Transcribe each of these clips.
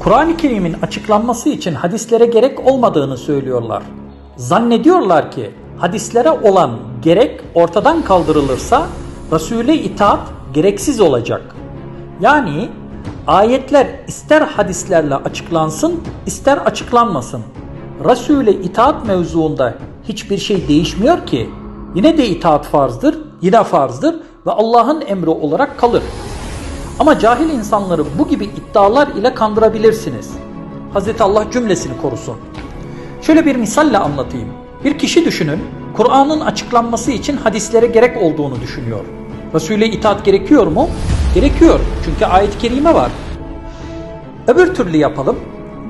Kur'an-ı Kerim'in açıklanması için hadislere gerek olmadığını söylüyorlar. Zannediyorlar ki hadislere olan gerek ortadan kaldırılırsa Resul'e itaat gereksiz olacak. Yani ayetler ister hadislerle açıklansın ister açıklanmasın. Resul'e itaat mevzuunda hiçbir şey değişmiyor ki. Yine de itaat farzdır, yine farzdır ve Allah'ın emri olarak kalır. Ama cahil insanları bu gibi iddialar ile kandırabilirsiniz. Hazreti Allah cümlesini korusun. Şöyle bir misalle anlatayım. Bir kişi düşünün, Kur'an'ın açıklanması için hadislere gerek olduğunu düşünüyor. Resul'e itaat gerekiyor mu? Gerekiyor. Çünkü ayet-i kerime var. Öbür türlü yapalım.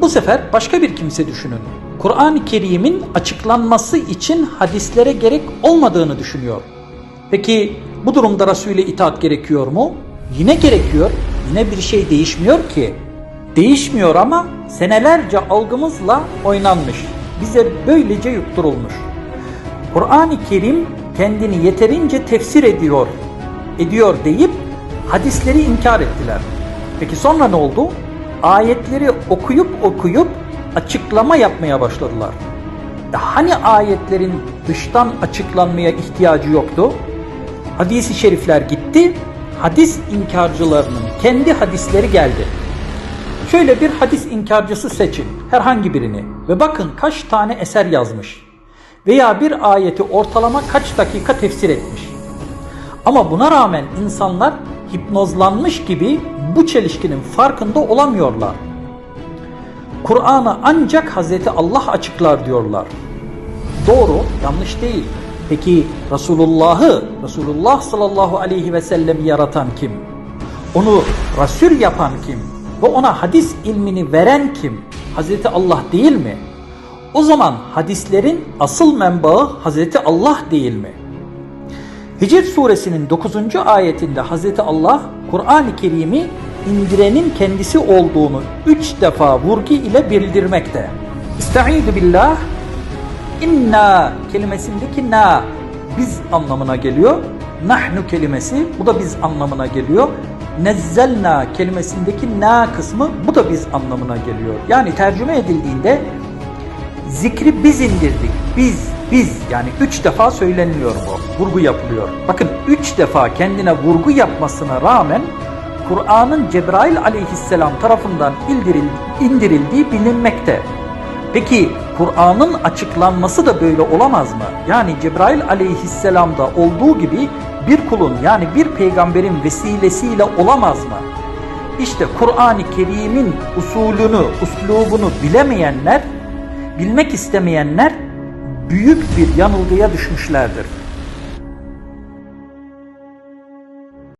Bu sefer başka bir kimse düşünün. Kur'an-ı Kerim'in açıklanması için hadislere gerek olmadığını düşünüyor. Peki bu durumda Resul'e itaat gerekiyor mu? Yine gerekiyor. Yine bir şey değişmiyor ki. Değişmiyor ama senelerce algımızla oynanmış. Bize böylece yutturulmuş. Kur'an-ı Kerim kendini yeterince tefsir ediyor, ediyor deyip hadisleri inkar ettiler. Peki sonra ne oldu? Ayetleri okuyup okuyup açıklama yapmaya başladılar. E hani ayetlerin dıştan açıklanmaya ihtiyacı yoktu? Hadis-i şerifler gitti, hadis inkarcılarının kendi hadisleri geldi. Şöyle bir hadis inkarcısı seçin, herhangi birini ve bakın kaç tane eser yazmış veya bir ayeti ortalama kaç dakika tefsir etmiş. Ama buna rağmen insanlar hipnozlanmış gibi bu çelişkinin farkında olamıyorlar. Kur'an'ı ancak Hazreti Allah açıklar diyorlar. Doğru, yanlış değil. Peki Resulullah'ı, Resulullah sallallahu aleyhi ve sellem yaratan kim? Onu Resul yapan kim? Ve ona hadis ilmini veren kim? Hazreti Allah değil mi? O zaman hadislerin asıl menbaı Hazreti Allah değil mi? Hicr suresinin 9. ayetinde Hazreti Allah Kur'an-ı Kerim'i indirenin kendisi olduğunu üç defa vurgu ile bildirmekte. Estaizu billah inna kelimesindeki na biz anlamına geliyor. Nahnu kelimesi bu da biz anlamına geliyor. Nezzelna kelimesindeki na kısmı bu da biz anlamına geliyor. Yani tercüme edildiğinde zikri biz indirdik. Biz, biz yani üç defa söyleniliyor bu. Vurgu yapılıyor. Bakın üç defa kendine vurgu yapmasına rağmen Kur'an'ın Cebrail aleyhisselam tarafından indirildiği bilinmekte. Peki Kur'an'ın açıklanması da böyle olamaz mı? Yani Cebrail aleyhisselamda olduğu gibi bir kulun yani bir peygamberin vesilesiyle olamaz mı? İşte Kur'an-ı Kerim'in usulünü, uslubunu bilemeyenler, bilmek istemeyenler büyük bir yanılgıya düşmüşlerdir.